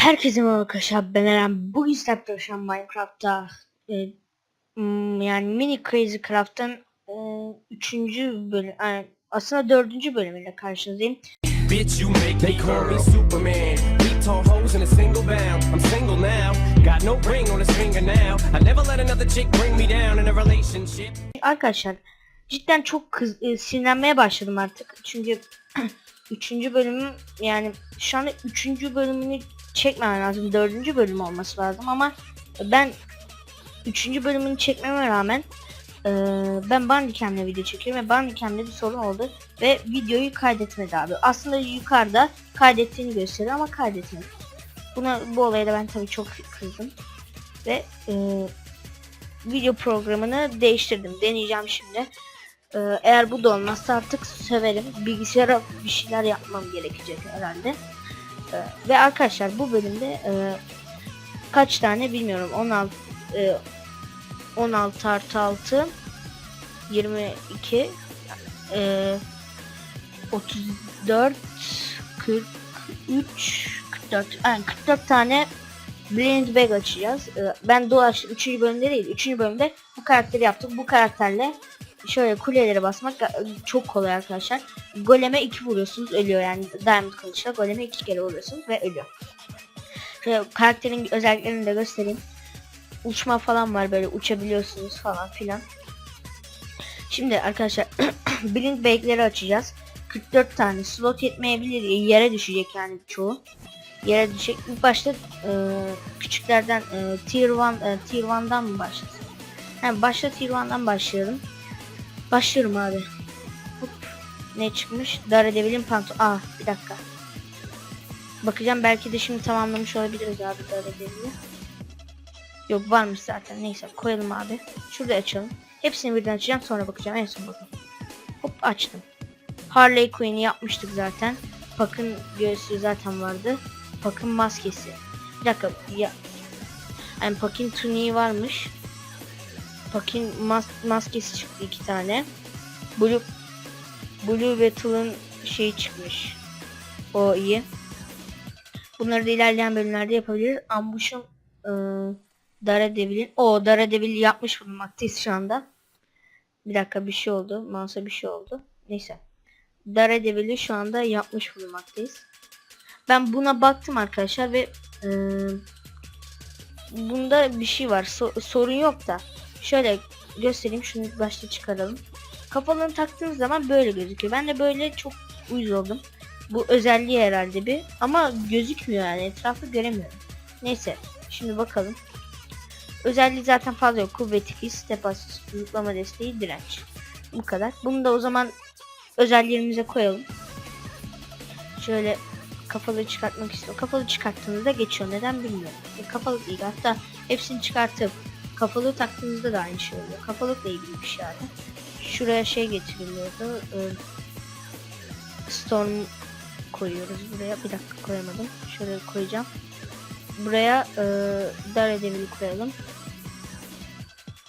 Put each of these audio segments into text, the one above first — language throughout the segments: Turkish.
Herkese merhaba arkadaşlar ben Eren. Bugün sizlerle arkadaşlar Minecraft'ta e, yani Mini Crazy Craft'ın e, üçüncü bölüm yani aslında dördüncü bölümüyle karşınızdayım. Bitch, you make they call me Superman. Beat tall hoes in a single bound. I'm single now. Got no ring on his finger now. I never let another chick bring me down in a relationship. Arkadaşlar cidden çok kız, e, sinirlenmeye başladım artık. Çünkü üçüncü bölümüm yani şu anda üçüncü bölümünü çekmem lazım. Dördüncü bölüm olması lazım ama ben üçüncü bölümünü çekmeme rağmen e, ben Bandicam'le video çekiyorum ve Bandicam'de bir sorun oldu ve videoyu kaydetmedi abi. Aslında yukarıda kaydettiğini gösteriyor ama kaydetmedi. Buna bu olaya da ben tabii çok kızdım ve e, video programını değiştirdim. Deneyeceğim şimdi. Ee, eğer bu da olmazsa artık severim. Bilgisayara bir şeyler yapmam gerekecek herhalde. Ee, ve arkadaşlar bu bölümde e, kaç tane bilmiyorum. 16 e, 16 artı 6 22 e, 34 43 44 yani 44 tane Blind Bag açacağız. Ee, ben dolaştım 3. bölümde değil 3. bölümde bu karakteri yaptım. Bu karakterle şöyle kulelere basmak çok kolay arkadaşlar. Goleme 2 vuruyorsunuz ölüyor yani Diamond kılıçla goleme 2 kere vuruyorsunuz ve ölüyor. Şöyle karakterin özelliklerini de göstereyim. Uçma falan var böyle uçabiliyorsunuz falan filan. Şimdi arkadaşlar Blind Bag'leri açacağız. 44 tane slot yetmeyebilir yere düşecek yani çoğu yere düşecek. İlk başta e, küçüklerden e, tier 1 e, tier 1'dan mı başlasın? Yani başta tier 1'dan başlayalım. Başlıyorum abi. Ne çıkmış? Daredevil'in pantolon. Aa bir dakika. Bakacağım belki de şimdi tamamlamış olabiliriz abi Daredevil'i. Yok varmış zaten. Neyse koyalım abi. Şurada açalım. Hepsini birden açacağım sonra bakacağım. En son bakayım. Hop açtım. Harley Quinn'i yapmıştık zaten. Puck'ın göğsü zaten vardı. Puck'ın maskesi. Bir dakika ya. Yani Puck'in tuniği varmış. Puck'in mas maskesi çıktı iki tane. Blue Blue Battle'ın şeyi çıkmış. O iyi. Bunları da ilerleyen bölümlerde yapabiliriz. Ambush'un ıı, Daredevil'in o Daredevil yapmış bulunmaktayız şu anda. Bir dakika bir şey oldu. Mouse'a bir şey oldu. Neyse. Daredevil'i şu anda yapmış bulunmaktayız. Ben buna baktım arkadaşlar ve e, bunda bir şey var. So- sorun yok da. Şöyle göstereyim. Şunu başta çıkaralım. Kafalığını taktığınız zaman böyle gözüküyor. Ben de böyle çok uyuz oldum. Bu özelliği herhalde bir. Ama gözükmüyor yani. Etrafı göremiyorum. Neyse. Şimdi bakalım. Özelliği zaten fazla yok. Kuvvet 2, step assist, zıplama desteği, direnç. Bu kadar. Bunu da o zaman özelliklerimize koyalım. Şöyle kafalı çıkartmak istiyor. Kafalı çıkarttığınızda geçiyor. Neden bilmiyorum. E, kafalı değil. Hatta hepsini çıkartıp kafalı taktığınızda da aynı şey oluyor. Kafalıkla ilgili bir şey abi. Şuraya şey getiriliyordu. E, Storm koyuyoruz buraya. Bir dakika koyamadım. Şöyle koyacağım. Buraya e, Daredevil'i koyalım.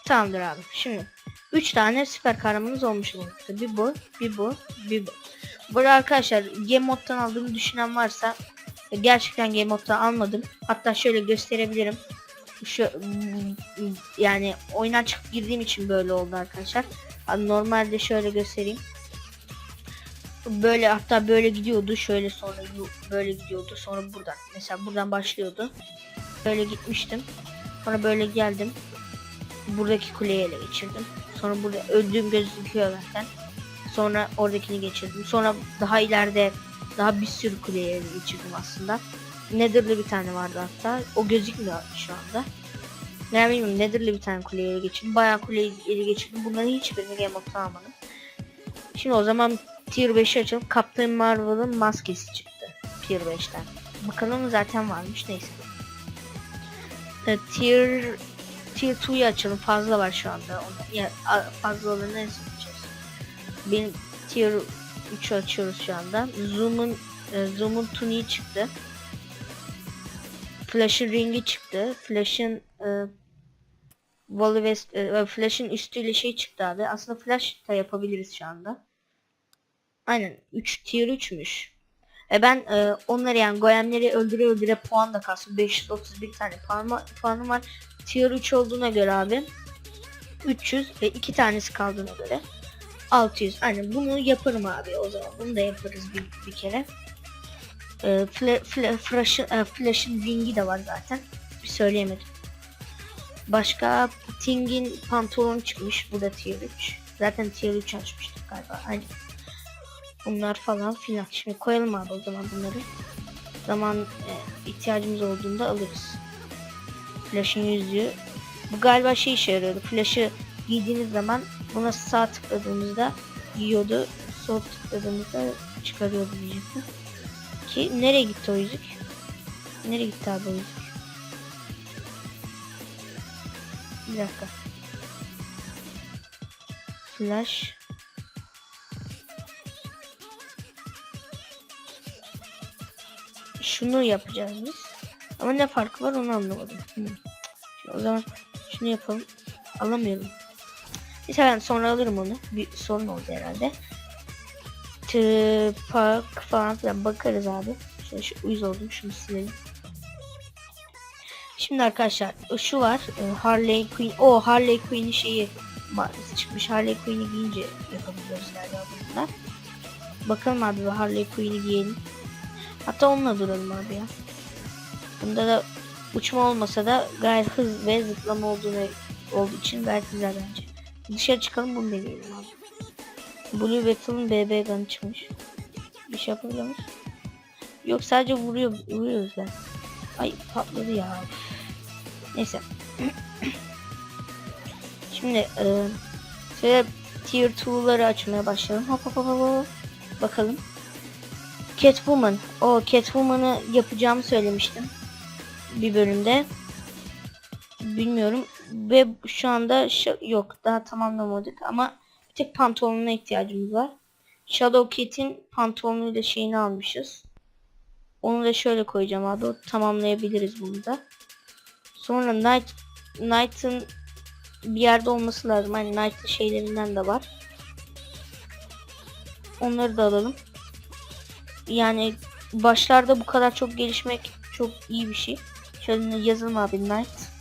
Tamamdır abi. Şimdi 3 tane süper kahramanımız olmuş olmakta. Bir bu, bir bu, bir bu. Burada arkadaşlar game moddan aldığımı düşünen varsa gerçekten game moddan almadım. Hatta şöyle gösterebilirim. Şu yani oyundan çıkıp girdiğim için böyle oldu arkadaşlar. Normalde şöyle göstereyim. Böyle hatta böyle gidiyordu. Şöyle sonra böyle gidiyordu. Sonra buradan. Mesela buradan başlıyordu. Böyle gitmiştim. Sonra böyle geldim. Buradaki kuleyi ele geçirdim. Sonra burada öldüğüm gözüküyor zaten. Sonra oradakini geçirdim. Sonra daha ileride daha bir sürü kuleye geçirdim aslında. Nether'lı bir tane vardı hatta. O gözükmüyor şu anda. Yani bilmiyorum Nether'lı bir tane kuleye ele geçirdim. Bayağı kuleyi ele geçirdim. Bunların hiçbirini Game Mode'da almadım. Şimdi o zaman Tier 5'i açalım. Captain Marvel'ın maskesi çıktı. Tier 5'ten. Bakalım zaten varmış neyse. E, tier Tier 2'yi açalım. Fazla var şu anda. Ya, fazla olanı ne seçeceğiz? Benim Tier 3'ü açıyoruz şu anda. Zoom'un e, Zoom'un tuniği çıktı. Flash'ın ringi çıktı. Flash'ın e, Wally West, e, Flash'ın üstüyle şey çıktı abi. Aslında Flash da yapabiliriz şu anda. Aynen 3 tier 3'müş. E ben e, onları yani golemleri öldüre öldüre puan da kastım. 531 tane puan var, puanım var. Tier 3 olduğuna göre abi 300 ve 2 tanesi kaldığına göre 600. Aynen bunu yaparım abi o zaman. Bunu da yaparız bir, bir kere. E, fla, fla, Flash'ın e, Flash'ın Wing'i de var zaten. Bir söyleyemedim. Başka Ting'in pantolon çıkmış. Bu da tier 3. Zaten tier 3 açmıştık galiba. Aynen. Bunlar falan filan. Şimdi koyalım abi o zaman bunları. Zaman e, ihtiyacımız olduğunda alırız. Flash'ın yüzüğü. Bu galiba şey işe yarıyordu. Flash'ı giydiğiniz zaman buna sağ tıkladığımızda giyiyordu. Sol tıkladığımızda çıkarıyordu diyecektim. Ki nereye gitti o yüzük? Nereye gitti abi o yüzük? Bir dakika. Flash. Şunu yapacağız biz. Ama ne farkı var onu anlamadım. Şimdi o zaman şunu yapalım. Alamıyorum. Neyse ben sonra alırım onu. Bir sorun oldu herhalde. Tıpak falan filan bakarız abi. Şöyle şu uyuz oldum şunu silelim. Şimdi arkadaşlar şu var. e, Harley Quinn. O Harley Quinn'in şeyi çıkmış. Harley Quinn'i giyince yapabiliyoruz galiba bunlar. Bakalım abi Harley Quinn'i giyelim. Hatta onunla duralım abi ya. Bunda da uçma olmasa da gayet hız ve zıplama olduğunu olduğu için gayet güzel bence. Dışarı çıkalım bunu deneyelim abi. Blue Battle'ın BB gun'ı çıkmış. Bir şey yapabiliyor muyuz? Yok sadece vuruyor vuruyoruz ben. Ay patladı ya. Neyse. Şimdi e, şöyle tier 2'ları açmaya başlayalım. Hop hop hop hop. Bakalım. Catwoman. O Catwoman'ı yapacağımı söylemiştim. Bir bölümde. Bilmiyorum. Ve şu anda yok daha tamamlamadık ama bir tek pantolonuna ihtiyacımız var. Shadow Cat'in pantolonuyla şeyini almışız. Onu da şöyle koyacağım abi. Tamamlayabiliriz bunu da. Sonra Night Knight'ın bir yerde olması lazım. Hani Knight'ın şeylerinden de var. Onları da alalım. Yani başlarda bu kadar çok gelişmek çok iyi bir şey. Şöyle yazalım abi Knight.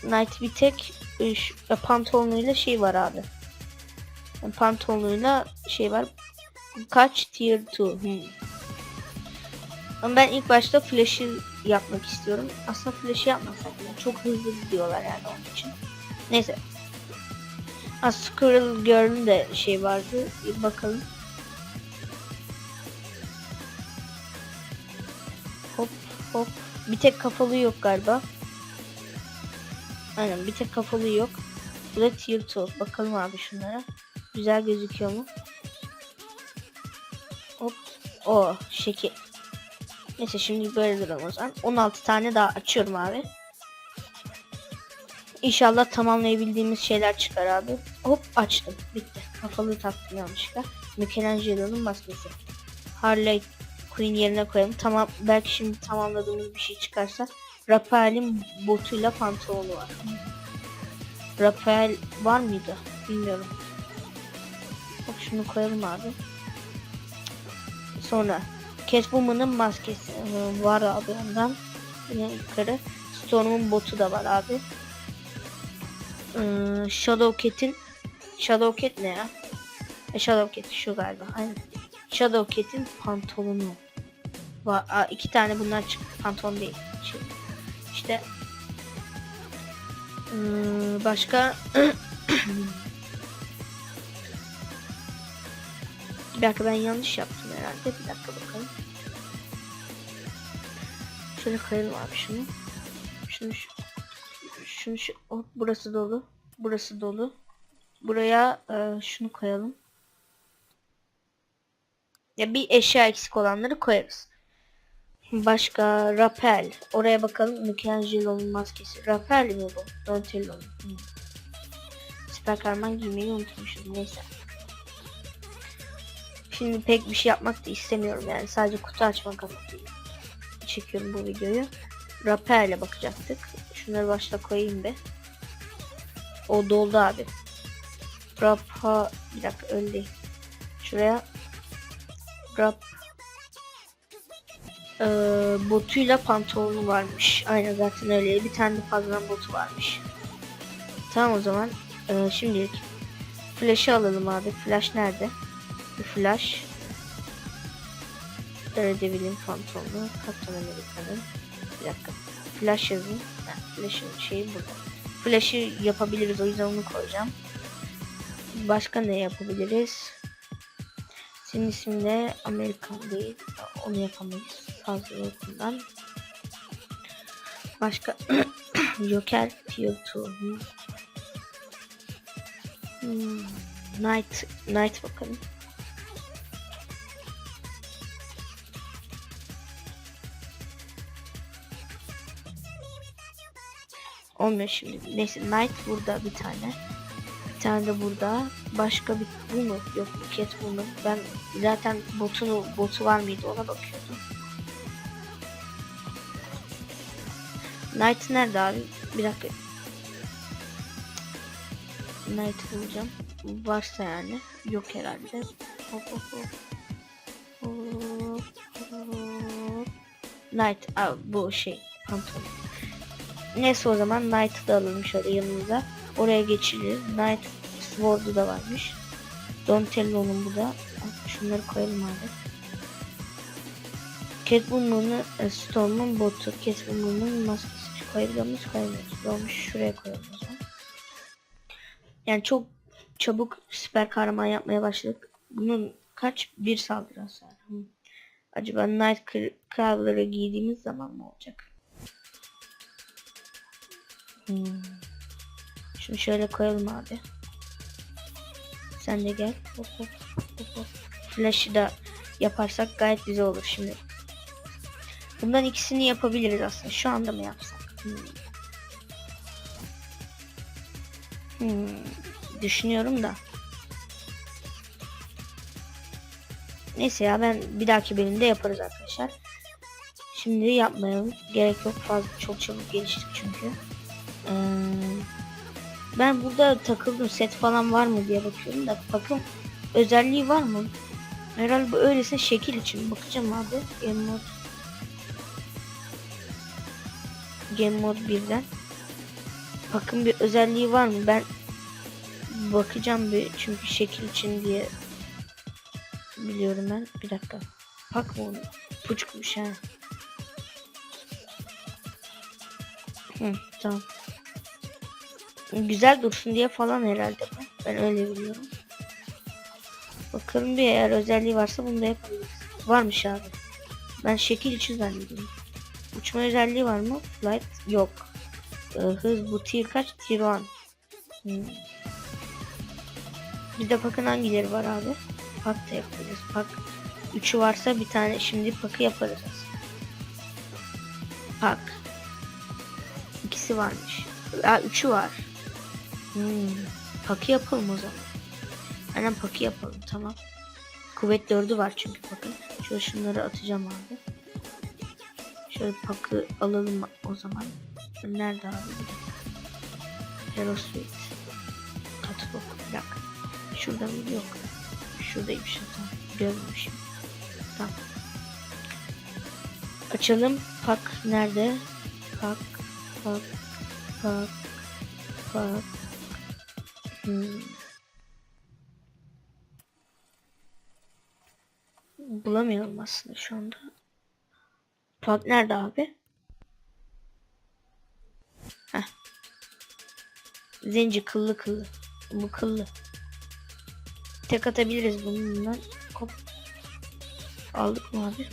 Knight bir tek e, e, pantolonuyla şey var abi. Pantolonuyla şey var. Kaç tier 2? Hmm. Ama ben ilk başta flash'ı yapmak istiyorum. Aslında flash'ı yapmasak ya. Çok hızlı gidiyorlar yani onun için. Neyse. Ha, Squirrel Girl'ün de şey vardı. Bir bakalım. Hop hop. Bir tek kafalı yok galiba. Aynen bir tek kafalı yok. Bu da tier 2. Bakalım abi şunlara. Güzel gözüküyor mu? O şekil. Neyse şimdi böyle duralım o zaman. 16 tane daha açıyorum abi. İnşallah tamamlayabildiğimiz şeyler çıkar abi. Hop açtım. Bitti. Kafalı taktım yanlışlıkla. Michelangelo'nun maskesi. Harley Quinn yerine koyalım. Tamam belki şimdi tamamladığımız bir şey çıkarsa Rafael'in botuyla pantolonu var. Rafael var mıydı? Bilmiyorum. Bak şunu koyalım abi. Sonra Catwoman'ın maskesi ee, var abi ondan. Yine yukarı. Storm'un botu da var abi. Ee, Shadow Cat'in Shadow Cat ne ya? E, Shadow Cat şu galiba. Aynen. Shadow Cat'in pantolonu. Var. Aa, iki tane bundan çıktı. Pantolon değil. Şey. İşte ee, başka Bir dakika ben yanlış yaptım herhalde. Bir dakika bakalım. Şöyle koyalım abi şunu. Şunu şu, şunu şu hop, burası dolu. Burası dolu. Buraya e, şunu koyalım. Ya bir eşya eksik olanları koyarız. Başka Rapel. Oraya bakalım. Michelangelo'nun maskesi. Rapel mi bu? Donatello'nun. Hmm. Süper kahraman giymeyi unutmuşum. Neyse. Şimdi pek bir şey yapmak da istemiyorum yani. Sadece kutu açmak amacıyla çekiyorum bu videoyu. Rapel'e bakacaktık. Şunları başta koyayım be. O doldu abi. Rapa bir dakika değil. Şuraya rap ee, botuyla pantolonu varmış. Aynen zaten öyle. Bir tane de fazladan botu varmış. Tamam o zaman. Ee, şimdilik flash'ı alalım abi. Flash nerede? Flash. Daredevil'in pantolonu. Kaptan Amerika'nın. Bir dakika. Flash yazın. Flash'ın şeyi burada. Flash'ı yapabiliriz. O yüzden onu koyacağım. Başka ne yapabiliriz? Senin ismin de Amerikan değil. Onu yapamayız. Fazla yokundan. Başka Joker Tier 2. Hmm. Hmm. Night Night bakalım. Olmuyor şimdi. Neyse Night burada bir tane. Bir tane de burada. Başka bir bu mu? Yok bu Catwoman. Ben zaten botunu botu var mıydı ona bakıyordum. Knight nerede abi? Bir dakika. Knight bulacağım. Varsa yani. Yok herhalde. Hop hop hop. Knight. Bu şey. Pantolon. Neyse o zaman Knight'ı da alalım şöyle yanımıza. Oraya geçiriz. Knight Sword'u da varmış. Donatello'nun bu da. Şunları koyalım abi. Catwoman'ı e, Storm'un botu. Catwoman'ın maskesi. Koyabiliyor muyuz? Koyamıyoruz. Olmuş. Şuraya koyalım o zaman. Yani çok çabuk süper kahraman yapmaya başladık. Bunun kaç? Bir saldırı hasarı. Acaba Nightcrawler'ı giydiğimiz zaman mı olacak? Hmm. Şunu şöyle koyalım abi. Sen de gel. Hop hop hop hop. Flash'ı da yaparsak gayet güzel olur şimdi. Bundan ikisini yapabiliriz aslında. Şu anda mı yapsak? Hmm. Hmm. Düşünüyorum da. Neyse ya ben bir dahaki bölümde yaparız arkadaşlar. Şimdi yapmayalım. Gerek yok fazla çok çabuk geliştik çünkü. Ee, ben burada takıldım set falan var mı diye bakıyorum da bakın özelliği var mı? Herhalde öyleyse şekil için bakacağım abi. Game mode Game mode 1'den. Bakın bir özelliği var mı? Ben bakacağım bir çünkü şekil için diye biliyorum ben. Bir dakika. Bak mı onu? Puçkmuş ha. Hı, tamam. Güzel dursun diye falan herhalde. Ben öyle biliyorum. Bakalım bir eğer özelliği varsa bunu da yapabiliriz. Varmış abi. Ben şekil için zannediyorum. Uçma özelliği var mı? Flight yok. Ee, hız bu tier kaç? Tier 1. Hmm. Bir de bakın hangileri var abi. Pak da yapabiliriz. Pak 3'ü varsa bir tane şimdi pakı yaparız. Pak. İkisi varmış. Aa, üçü var. Hmm. Pakı yapalım o zaman. Hemen pakı yapalım tamam. Kuvvet 4'ü var çünkü bakın. Şöyle şunları atacağım abi. Şöyle pakı alalım o zaman. Nerede abi? Hero Suite. Katalog. Bir dakika. Şurada mı? Yok. Şuradaymış. Tamam. Görmemişim. Tamam. Açalım. Pak nerede? Pak. Pak. Pak. Pak. Hmm. Bulamıyorum aslında şu anda. Pak nerede abi? Heh. Zenci kıllı kıllı. Bu kıllı. Tek atabiliriz bundan. Hop. Aldık mı abi?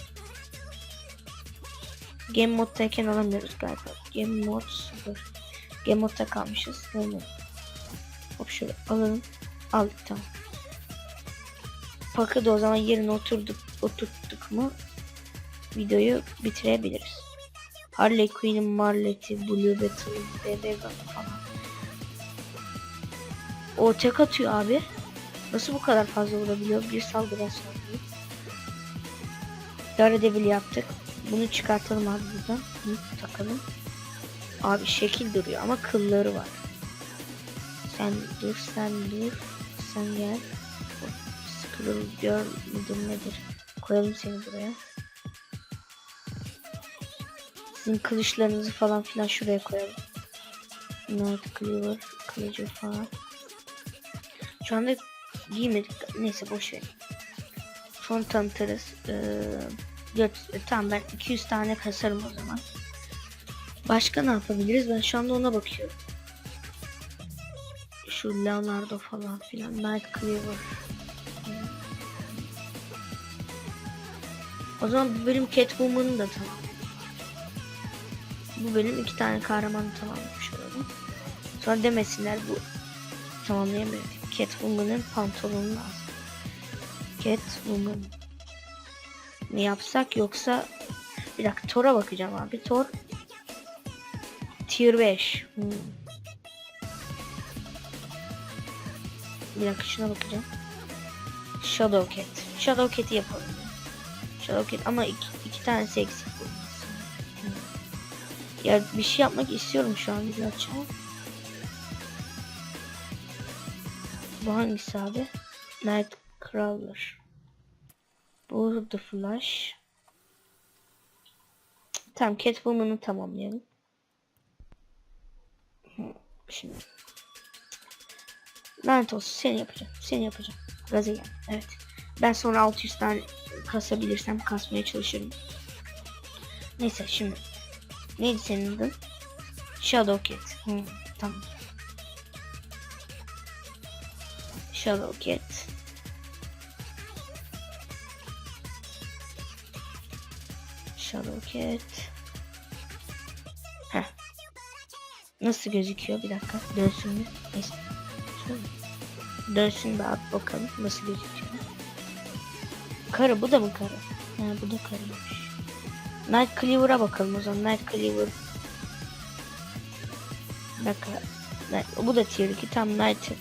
Game moddayken alamıyoruz galiba. Game mod 0. Game modda kalmışız. Böyle. Şöyle alalım. Aldık tamam. Pakı da o zaman yerine oturduk, oturttuk mu videoyu bitirebiliriz. Harley Quinn'in Marlet'i, Blue Beetle, Bebe falan. O tek atıyor abi. Nasıl bu kadar fazla vurabiliyor? Bir saldırı saldırıyor. Daredevil yaptık. Bunu çıkartalım abi buradan. Bunu takalım. Abi şekil duruyor ama kılları var. Sen dur, sen dur. Sen gel. Scroll gör müdür nedir? Koyalım seni buraya. Sizin kılıçlarınızı falan filan şuraya koyalım. Night Cleaver, kılıcı falan. Şu anda giymedik. Neyse boş ver. Sonra tanıtırız. Ee, dört- e, tamam ben 200 tane kasarım o zaman. Başka ne yapabiliriz? Ben şu anda ona bakıyorum. Şu Leonardo falan filan. Night Cleaver. O zaman bu bölüm Catwoman'ın da tamam. Bu bölüm iki tane kahramanı tamamlamış olalım. Sonra demesinler bu tamamlayamıyor. Catwoman'ın pantolonu lazım. Catwoman. Ne yapsak yoksa bir dakika Thor'a bakacağım abi. Thor Tier 5. Hmm. Bir dakika şuna bakacağım. Shadow Cat. Shadow Cat'i yapalım. Shadow Cat ama iki, iki tanesi eksik. Ya bir şey yapmak istiyorum şu an bir açalım. Bu hangisi abi? Nightcrawler. Bu The Flash. Tamam Catwoman'ı tamamlayalım. Şimdi. Lanet olsun seni yapacağım. Seni yapacağım. Gaza gel. Evet. Ben sonra 600 tane kasabilirsem kasmaya çalışırım. Neyse şimdi. Neydi senin adın? Shadow Cat. Hı, tamam. Shadow Cat. Shadow Cat. Heh. Nasıl gözüküyor? Bir dakika. Dönsün mü? Neyse. Dönsün bir at bakalım nasıl gözüküyor. Karı bu da mı karı? Ha bu da karıymış. Night Cleaver'a bakalım o zaman. Night Cleaver. Night- bu da tier 2. Tam Night.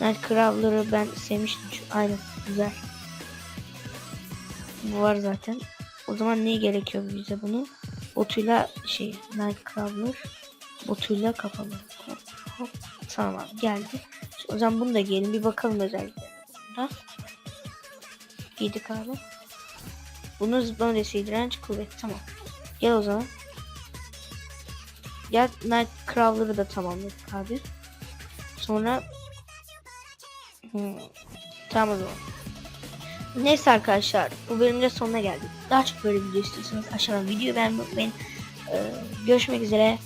Night Crawler'ı ben sevmiştim. Şu, aynen güzel. Bu var zaten. O zaman ne gerekiyor bize bunu? Botuyla şey Nightcrawler botuyla kapalı. Tamam geldi. O zaman bunu da giyelim bir bakalım özelliklerine. Giydik abi. Bunun zıplama desteği direnç kuvvet tamam. Gel o zaman. Gel Nightcrawler'ı da tamamladık abi. Sonra hmm. Tamam o zaman. Neyse arkadaşlar bu bölümde sonuna geldik. Daha çok böyle video istiyorsanız aşağıdan videoyu beğenmeyi unutmayın. Ee, görüşmek üzere.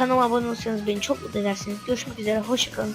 Kanalıma abone olursanız beni çok mutlu edersiniz. Görüşmek üzere. Hoşçakalın.